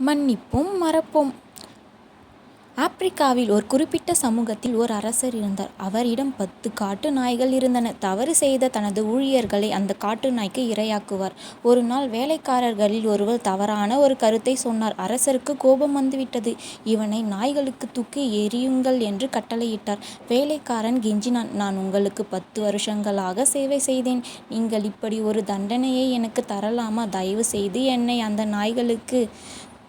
மன்னிப்போம் மறப்போம் ஆப்பிரிக்காவில் ஒரு குறிப்பிட்ட சமூகத்தில் ஒரு அரசர் இருந்தார். அவரிடம் பத்து காட்டு நாய்கள் இருந்தன. தவறு செய்த தனது ஊழியர்களை அந்த காட்டு நாய்க்கு இரையாக்குவார். ஒரு நாள் வேலைக்காரர்களில் ஒருவர் தவறான ஒரு கருத்தை சொன்னார். அரசருக்கு கோபம் வந்துவிட்டது. இவனை நாய்களுக்கு தூக்கி எரியுங்கள் என்று கட்டளையிட்டார். வேலைக்காரன் கெஞ்சினான் நான் உங்களுக்கு பத்து வருஷங்களாக சேவை செய்தேன். நீங்கள் இப்படி ஒரு தண்டனையை எனக்கு தரலாமா? தயவு செய்து என்னை அந்த நாய்களுக்கு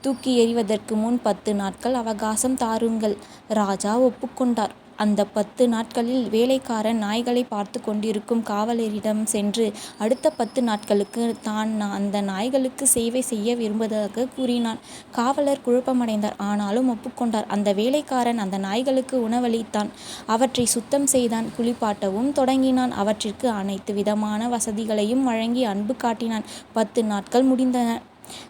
தூக்கி எறிவதற்கு முன் பத்து நாட்கள் அவகாசம் தாருங்கள். ராஜா ஒப்புக்கொண்டார் அந்த பத்து நாட்களில் வேலைக்காரன் நாய்களைப் பார்த்து கொண்டிருக்கும் காவலரிடம் சென்று அடுத்த பத்து நாட்களுக்கு தான் அந்த நாய்களுக்கு சேவை செய்ய விரும்புவதாக கூறினான். காவலர் குழப்பமடைந்தார். ஆனாலும் ஒப்புக்கொண்டார் அந்த வேலைக்காரன் அந்த நாய்களுக்கு உணவளித்தான் அவற்றை சுத்தம் செய்தான் குளிப்பாட்டவும் தொடங்கினான் அவற்றிற்கு அனைத்து விதமான வசதிகளையும் வழங்கி அன்பு காட்டினான். பத்து நாட்கள் முடிந்தன.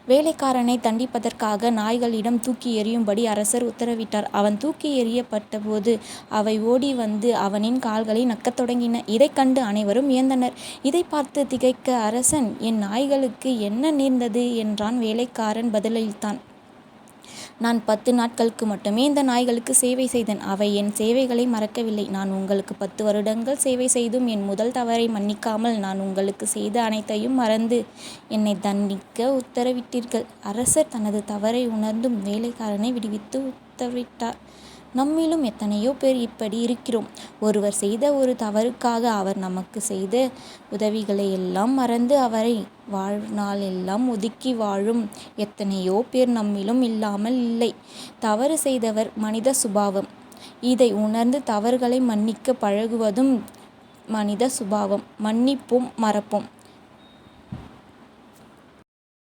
வேலைக்காரனை தண்டிப்பதற்காக நாய்களிடம் தூக்கி எறியும்படி அரசர் உத்தரவிட்டார். அவன் தூக்கி எறியப்பட்டபோது அவை ஓடி வந்து அவனின் கால்களை நக்கத் தொடங்கின. இதைக் கண்டு அனைவரும் வியந்தனர். இதை பார்த்து திகைக்க அரசன் என் நாய்களுக்கு என்ன நேர்ந்தது? என்றான். வேலைக்காரன் பதிலளித்தான் நான் பத்து நாட்களுக்கு மட்டுமே இந்த நாய்களுக்கு சேவை செய்தேன். அவை என் சேவைகளை மறக்கவில்லை. நான் உங்களுக்கு பத்து வருடங்கள் சேவை செய்தும் என் முதல் தவறை மன்னிக்காமல் நான் உங்களுக்கு செய்த அனைத்தையும் மறந்து என்னை தண்டிக்க உத்தரவிட்டீர்கள். அரசர் தனது தவறை உணர்ந்தும் வேலைக்காரனை விடுவித்து உத்தரவிட்டார். நம்மிலும் எத்தனையோ பேர் இப்படி இருக்கிறோம். ஒருவர் செய்த ஒரு தவறுக்காக அவர் நமக்கு செய்த உதவிகளை எல்லாம் மறந்து அவரை வாழ்நாளெல்லாம் ஒதுக்கி வாழும் எத்தனையோ பேர் நம்மிலும் இல்லாமல் இல்லை. தவறு செய்தவர் மனித சுபாவம். இதை உணர்ந்து தவறுகளை மன்னிக்க பழகுவதும் மனித சுபாவம். மன்னிப்போம் மறப்போம்